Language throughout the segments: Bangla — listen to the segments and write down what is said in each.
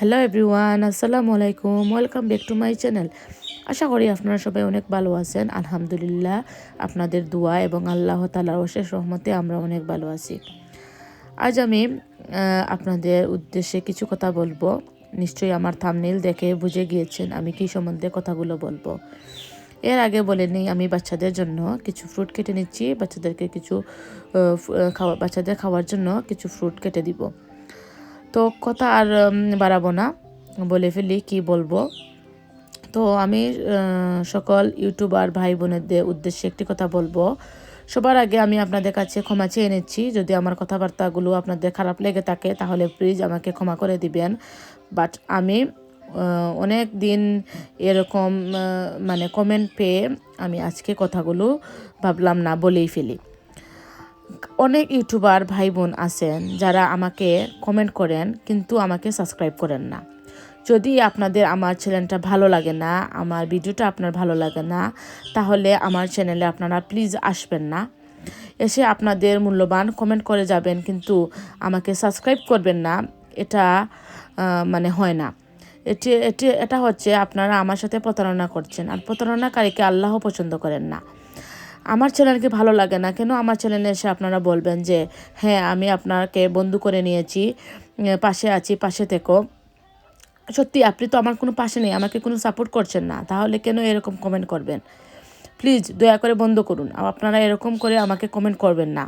হ্যালো এভরিওয়ান আসসালামু আলাইকুম welcome back to my channel আশা করি আপনারা সবাই অনেক ভালো আছেন। আলহামদুলিল্লাহ, আপনাদের দোয়া এবং আল্লাহ তালার অশেষ রহমতে আমরা অনেক ভালো আছি। আজ আমি আপনাদের উদ্দেশ্যে কিছু কথা বলব। নিশ্চয়ই আমার থামনেল দেখে বুঝে গিয়েছেন আমি কী সম্বন্ধে কথাগুলো বলব। এর আগে বলে নিই, আমি বাচ্চাদের জন্য কিছু ফ্রুট কেটে নিচ্ছি। বাচ্চাদেরকে কিছু খাওয়া, বাচ্চাদের খাওয়ার জন্য কিছু ফ্রুট কেটে দিব। তো কথা আর বাড়াবো না। বলে ফেলি, কি বলব? তো আমি সকল ইউটিউবার ভাই বোনেদের উদ্দেশ্যে একটি কথা বলব। সবার আগে আমি আপনাদের কাছে ক্ষমা চেয়ে নিচ্ছি। যদি আমার কথাবার্তাগুলো আপনাদের খারাপ লেগে থাকে, তাহলে প্লিজ আমাকে ক্ষমা করে দিবেন। বাট আমি অনেক দিন এরকম মানে কমেন্ট পেয়ে আমি আজকে কথাগুলো ভাবলাম না বলেই ফেলি। অনেক ইউটিউবার ভাই বোন আছেন যারা আমাকে কমেন্ট করেন, কিন্তু আমাকে সাবস্ক্রাইব করেন না। যদি আপনাদের আমার চ্যানেলটা ভালো লাগে না, আমার ভিডিওটা আপনার ভালো লাগে না, তাহলে আমার চ্যানেলে আপনারা প্লিজ আসবেন না। এসে আপনাদের মূল্যবান কমেন্ট করে যাবেন, কিন্তু আমাকে সাবস্ক্রাইব করবেন না, এটা মানে হয় না। এটি এটি, এটা হচ্ছে আপনারা আমার সাথে প্রতারণা করছেন, আর প্রতারণাকারীকে আল্লাহ পছন্দ করেন না। আমার চ্যানেলকে ভালো লাগে না। কেন আমার চ্যানেলে এসে আপনারা বলবেন যে হ্যাঁ আমি আপনাকে বন্ধু করে নিয়েছি পাশে আছি, পাশে থেকো। সত্যি, আপনি তো আমার কোনো পাশে নেই, আমাকে কোনো সাপোর্ট করছেন না। তাহলে কেন এরকম কমেন্ট করবেন? প্লিজ দয়া করে বন্ধ করুন। আপনারা এরকম করে আমাকে কমেন্ট করবেন না।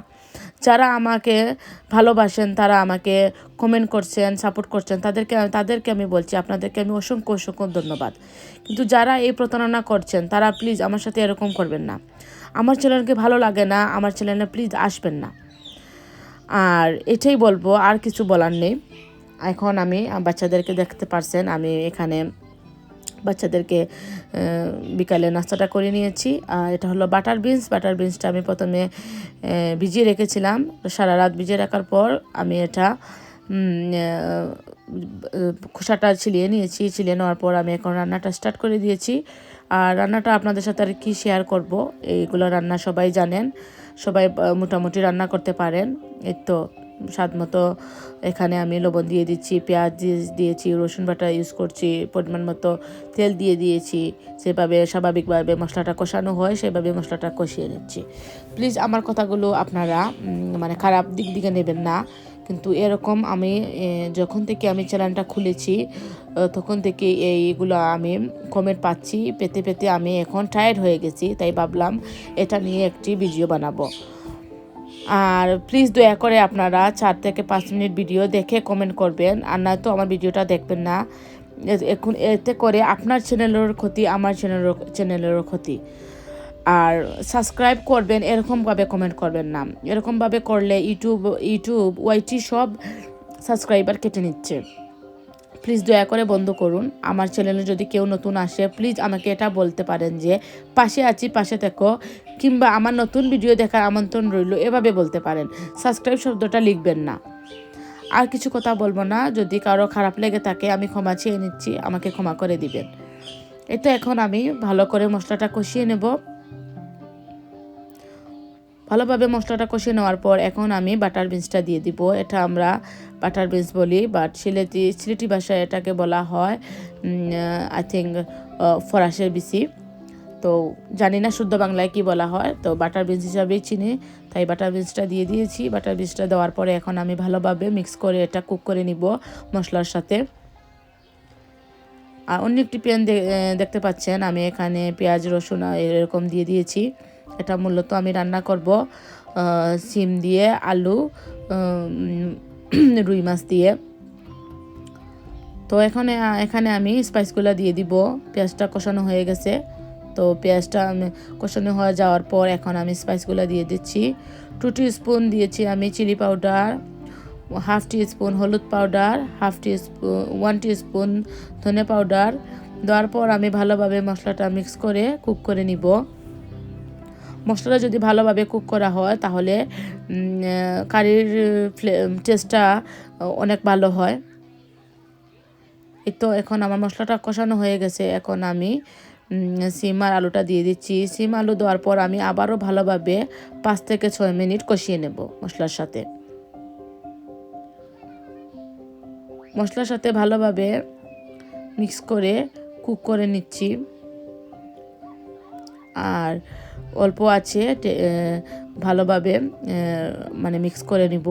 যারা আমাকে ভালোবাসেন, তারা আমাকে কমেন্ট করছেন সাপোর্ট করছেন, তাদেরকে তাদেরকে আমি বলছি, আপনাদেরকে আমি অসংখ্য অসংখ্য ধন্যবাদ। কিন্তু যারা এই প্রতারণা করছেন, তারা প্লিজ আমার সাথে এরকম করবেন না। আমার চ্যানেলকে ভালো লাগে না, আমার চ্যানেলে প্লিজ আসবেন না। আর এটাই বলব, আর কিছু বলার নেই। এখন আমি, বাচ্চাদেরকে দেখতে পারছেন, আমি এখানে বাচ্চাদেরকে বিকালে নাস্তাটা করে নিয়েছি। আর এটা হলো বাটার বিনস, বাটার বিনসটা আমি প্রথমে ভিজিয়ে রেখেছিলাম। সারা রাত ভিজিয়ে রাখার পর আমি এটা খোসাটা ছিলিয়ে নিয়েছি, ছিলিয়ে নেওয়ার পর আমি এখন রান্নাটা স্টার্ট করে দিয়েছি। আর রান্নাটা আপনাদের সাথে আর কি শেয়ার করব? এইগুলো রান্না সবাই জানেন, সবাই মোটামুটি রান্না করতে পারেন। এই তো, স্বাদ মতো এখানে আমি লবণ দিয়ে দিচ্ছি, পেঁয়াজ দিয়ে- দিয়েছি, রসুন বাটা ইউজ করছি, পরিমাণ মতো তেল দিয়ে দিয়েছি। সেভাবে স্বাভাবিকভাবে মশলাটা কষানো হয়, সেভাবে মশলাটা কষিয়ে নিচ্ছি। প্লিজ আমার কথাগুলো আপনারা মানে খারাপ দিক দিকে নেবেন না। কিন্তু এরকম আমি যখন থেকে আমি চ্যানেলটা খুলেছি তখন থেকে এইগুলো আমি কমেন্ট পাচ্ছি, পেতে পেতে আমি এখন টায়ার্ড হয়ে গেছি, তাই ভাবলাম এটা নিয়ে একটি ভিডিও বানাবো। আর প্লিজ দয়া করে আপনারা চার থেকে পাঁচ মিনিট ভিডিও দেখে কমেন্ট করবেন, আর নয়তো আমার ভিডিওটা দেখবেন না। এখন এতে করে আপনার চ্যানেলের ক্ষতি, আমার চ্যানেলের চ্যানেলেরও ক্ষতি। আর সাবস্ক্রাইব করবেন, এরকমভাবে কমেন্ট করবেন না। এরকমভাবে করলে ইউটিউব ইউটিউব ওয়াইটি সব সাবস্ক্রাইবার কেটে নিচ্ছে। প্লিজ দয়া করে বন্ধ করুন। আমার চ্যানেলে যদি কেউ নতুন আসে প্লিজ আমাকে এটা বলতে পারেন যে, পাশে আছি, পাশে থেকো। কিংবা আমার নতুন ভিডিও দেখার আমন্ত্রণ রইল, এভাবে বলতে পারেন। সাবস্ক্রাইব শব্দটা লিখবেন না। আর কিছু কথা বলব না। যদি কারও খারাপ লেগে থাকে, আমি ক্ষমা চেয়ে নিচ্ছি। আমাকে ক্ষমা করে দিবেন। এটা এখন আমি ভালো করে মশলাটা কষিয়ে নেব। ভালোভাবে মশলাটা কষিয়ে নেওয়ার পর এখন আমি বাটার বিনসটা দিয়ে দিব। এটা আমরা বাটার বিনস বলি বাট সিলেটি সিলেটি ভাষায় এটাকে বলা হয় আই থিঙ্ক ফরাসের বিসি তো জানি না শুদ্ধ বাংলায় কি বলা হয়, তো বাটার বিনস হিসাবেই চিনি, তাই বাটার বিনসটা দিয়ে দিয়েছি। বাটার বিনসটা দেওয়ার পরে এখন আমি ভালোভাবে মিক্স করে এটা কুক করে নিব মশলার সাথে। আর অন্য একটি প্যান দেখতে পাচ্ছেন, আমি এখানে পেঁয়াজ, রসুন, এরকম দিয়ে দিয়েছি। এটা মূলত আমি রান্না করব সিম দিয়ে, আলু রুই মাছ দিয়ে। তো এখানে এখানে আমি স্পাইসগুলো দিয়ে দিব। পেঁয়াজটা কষানো হয়ে গেছে। তো পেঁয়াজটা কষানো হয়ে যাওয়ার পর এখন আমি স্পাইসগুলো দিয়ে দিচ্ছি। টি স্পুন দিয়েছি আমি chilli powder half teaspoon হলুদ powder half teaspoon one teaspoon ধনে পাউডার দেওয়ার পর আমি ভালোভাবে মশলাটা মিক্স করে কুক করে নিব। মশলাটা যদি ভালোভাবে কুক করা হয়, তাহলে কারির টেস্টটা অনেক ভালো হয়। এই তো এখন আমার মশলাটা কষানো হয়ে গেছে। এখন আমি সিম আর আলুটা দিয়ে দিচ্ছি। সিম আলু দেওয়ার পর আমি আবারও ভালোভাবে পাঁচ থেকে ছয় মিনিট কষিয়ে নেব মশলার সাথে। মশলার সাথে ভালোভাবে মিক্স করে কুক করে নিচ্ছি। আর অল্প আছে ভালোভাবে মানে মিক্স করে নিব।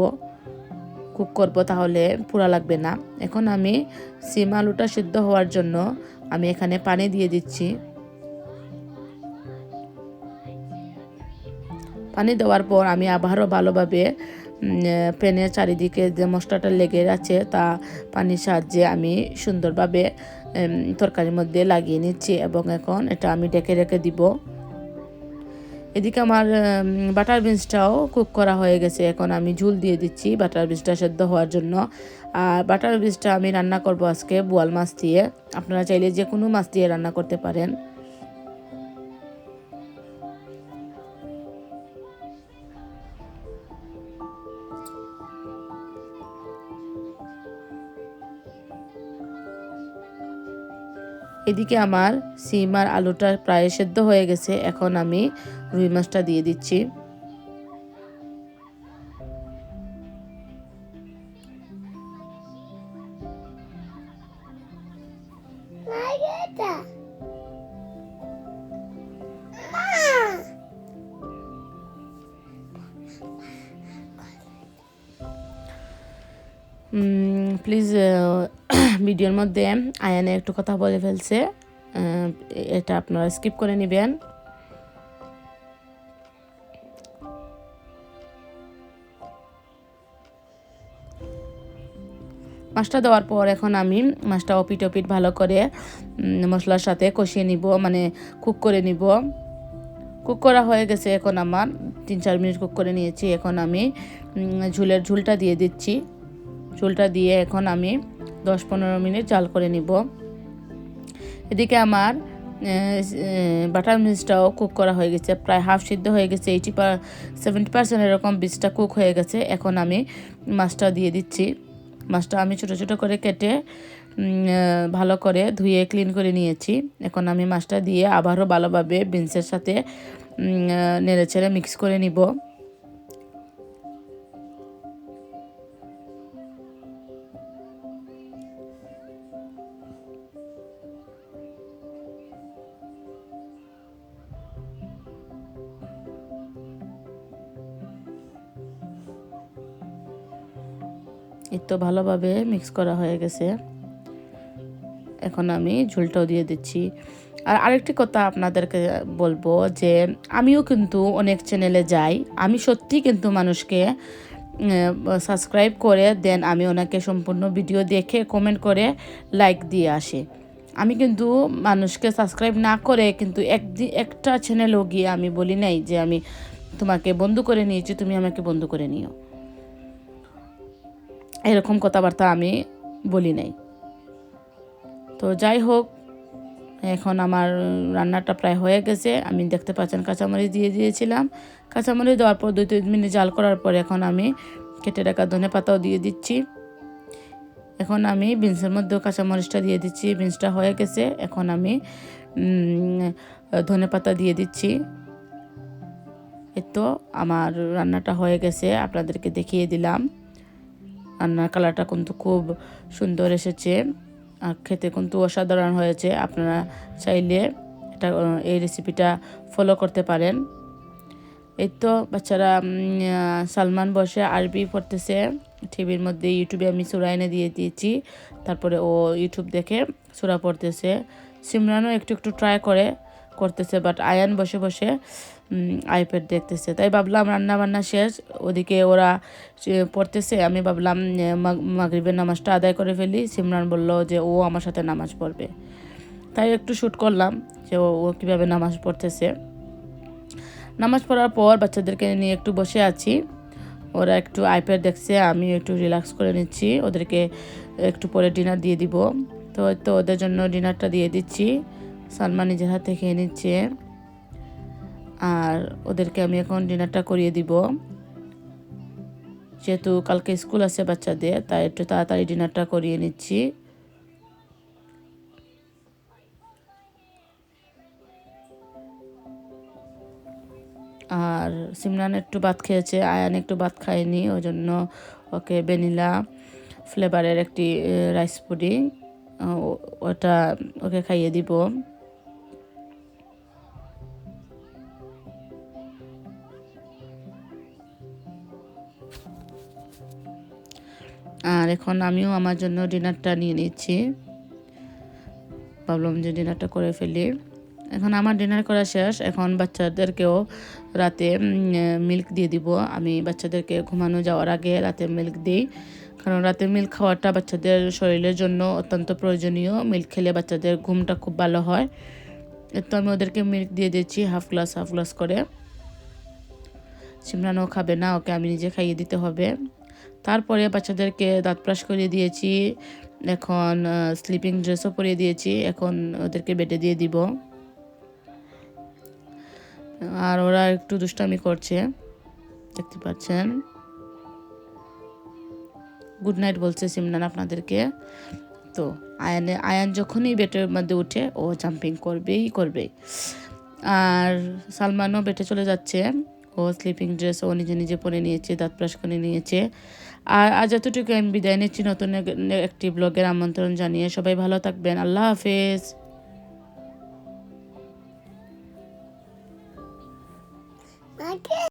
কুক করব তাহলে পুরা লাগবে না। এখন আমি সিম আলুটা সিদ্ধ হওয়ার জন্য আমি এখানে পানি দিয়ে দিচ্ছি। পানি দেওয়ার পর আমি আবারও ভালোভাবে প্যানের চারিদিকে যে মশলাটা লেগে আছে তা পানির সাহায্যে আমি সুন্দরভাবে তরকারির মধ্যে লাগিয়ে নিচ্ছি এবং এখন এটা আমি ডেকে রেখে দিব। এদিকে আমার বাটার বিনসটাও কুক করা হয়ে গেছে। এখন আমি ঝুল দিয়ে দিচ্ছি বাটার বিনসটা সেদ্ধ হওয়ার জন্য। আর বাটার বিনসটা আমি রান্না করব আজকে বোয়াল মাছ দিয়ে। আপনারা চাইলে যে কোনো মাছ দিয়ে রান্না করতে পারেন। এদিকে আমার সিম আর আলুটা প্রায় সেদ্ধ হয়ে গেছে, এখন আমি রুই মাছটা দিয়ে দিচ্ছি. প্লিজ ভিডিওর মধ্যে আয়ানে একটু কথা বলে ফেলছে। এটা আপনারা স্কিপ করে নেবেন। মাছটা দেওয়ার পর এখন আমি মাছটা অপিট অপিট ভালো করে মশলার সাথে কষিয়ে নিব মানে কুক করে নিব। কুক করা হয়ে গেছে এখন আমার, তিন চার মিনিট কুক করে নিয়েছি। এখন আমি ঝুলের ঝুলটা দিয়ে দিচ্ছি। ঝুলটা দিয়ে এখন আমি দশ পনেরো মিনিট জাল করে নিব। এদিকে আমার বাটার মিক্সটাও কুক করা হয়ে গেছে, প্রায় হাফ সিদ্ধ হয়ে গেছে, এইটি পার, সেভেন্টি পার্সেন্ট এরকম বীজটা কুক হয়ে গেছে, এখন আমি মাছটা দিয়ে দিচ্ছি। মাছটা আমি ছোট ছোট করে কেটে ভালো করে ধুয়ে ক্লিন করে নিয়েছি। এখন আমি মাছটা দিয়ে আবারও ভালোভাবে বিনসের সাথে নেড়ে ছেড়ে মিক্স করে নিব। এই তো ভালোভাবে মিক্স করা হয়ে গেছে। এখন আমি ঝোলটাও দিয়ে দিচ্ছি। আর আরেকটি কথা আপনাদেরকে বলব যে, আমিও কিন্তু অনেক চ্যানেলে যাই। আমি সত্যি কিন্তু মানুষকে সাবস্ক্রাইব করে, দেন আমি ওনাকে সম্পূর্ণ ভিডিও দেখে কমেন্ট করে লাইক দিয়ে আসি। আমি কিন্তু মানুষকে সাবস্ক্রাইব না করে কিন্তু একদিন একটা চ্যানেলও গিয়ে আমি বলি নাই যে, আমি তোমাকে বন্ধু করে নিয়েছি, তুমি আমাকে বন্ধু করে নিও। এরকম কথাবার্তা আমি বলি নাই। তো যাই হোক, এখন আমার রান্নাটা প্রায় হয়ে গেছে। আমি দেখতে পাচ্ছেন কাঁচামরিচ দিয়ে দিয়েছিলাম। কাঁচামরিচ দেওয়ার পর দুই তিন মিনিট জাল করার পর এখন আমি কেটে রাখা ধনে পাতাও দিয়ে দিচ্ছি। এখন আমি বিনসের মধ্যেও কাঁচামরিচটা দিয়ে দিচ্ছি। বিনসটা হয়ে গেছে। এখন আমি ধনে পাতা দিয়ে দিচ্ছি। এই তো আমার রান্নাটা হয়ে গেছে। আপনাদেরকে দেখিয়ে দিলাম। রান্নার কালারটা কিন্তু খুব সুন্দর এসেছে। আর খেতে কিন্তু অসাধারণ হয়েছে। আপনারা চাইলে এটা এই রেসিপিটা ফলো করতে পারেন। এই তো বাচ্চারা সালমান বসে আরবি পড়তেছে। টিভির মধ্যে ইউটিউবে আমি সুরা এনে দিয়ে দিয়েছি। তারপরে ও ইউটিউব দেখে সুরা পড়তেছে। সিমরানও একটু একটু ট্রাই করে, করতেছে বাট আয়ান বসে বসে আইপ্যাড দেখতেছে। তাই ভাবলাম রান্না বান্না শেষ, ওদিকে ওরা পড়তেছে, আমি ভাবলাম মাগরিবের নামাজটা আদায় করে ফেলি। সিমরান বলল যে ও আমার সাথে নামাজ পড়বে। তাই একটু শ্যুট করলাম যে ও কীভাবে নামাজ পড়তেছে। নামাজ পড়ার পর বাচ্চাদেরকে নিয়ে একটু বসে আছি। ওরা একটু আইপ্যাড দেখছে, আমি একটু রিল্যাক্স করে নিচ্ছি। ওদেরকে একটু পরে ডিনার দিয়ে দিব। তো তো ওদের জন্য ডিনারটা দিয়ে দিচ্ছি। সালমান নিজের হাতে খেয়ে নিচ্ছে। আর ওদেরকে আমি এখন ডিনারটা করিয়ে দিব। যেহেতু কালকে স্কুল আছে বাচ্চাদের, তাই একটু তাড়াতাড়ি ডিনারটা করিয়ে নিচ্ছি। আর সিমরান একটু ভাত খেয়েছে, আয়ান একটু ভাত খায়নি ওই জন্য ওকে ভ্যানিলা ফ্লেভারের একটি রাইস পুডিং ওটা ওকে খাইয়ে দিব। আর এখন আমিও আমার জন্য ডিনারটা নিয়ে নিচ্ছি। ভাবলাম যে ডিনারটা করে ফেলি। এখন আমার ডিনার করা শেষ। এখন বাচ্চাদেরকেও রাতে মিল্ক দিয়ে দিব। আমি বাচ্চাদেরকে ঘুমানো যাওয়ার আগে রাতে মিল্ক দিই। কারণ রাতে মিল্ক খাওয়াটা বাচ্চাদের শরীরের জন্য অত্যন্ত প্রয়োজনীয়। মিল্ক খেলে বাচ্চাদের ঘুমটা খুব ভালো হয়। তো আমি ওদেরকে মিল্ক দিয়ে দিচ্ছি হাফ গ্লাস হাফ গ্লাস করে। সিমরানও খাবে না, ওকে আমি নিজে খাইয়ে দিতে হবে। তারপরে বাচ্চাদেরকে দাঁত ব্রাশ করিয়ে দিয়েছি, এখন স্লিপিং ড্রেসও পরিয়ে দিয়েছি, এখন ওদেরকে বেডে দিয়ে দিব। আর ওরা একটু দুষ্টামি করছে, দেখতে পাচ্ছেন। গুড নাইট বলছে সিমনান আপনাদেরকে। তো, আয়ানে, আয়ান যখনই বেটের মধ্যে উঠে, ও জাম্পিং করবেই করবে আর সালমানও বেটে চলে যাচ্ছে। ও স্লিপিং ড্রেস ও নিজে নিজে পরে নিয়েছে, দাঁত ব্রাশ করে নিয়েছে। আর আজ এতটুকু আমি বিদায় নিচ্ছি নতুন একটি ব্লগের আমন্ত্রণ জানিয়ে। সবাই ভালো থাকবেন। আল্লাহ হাফেজ।